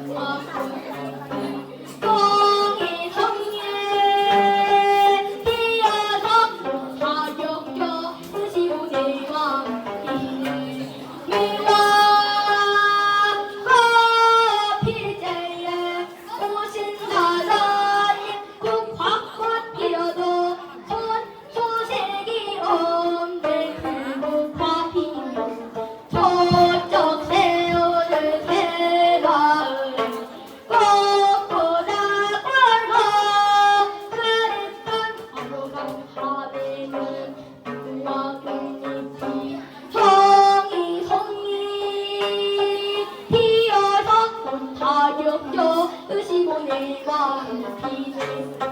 我。 가볍게 의심원을 만피는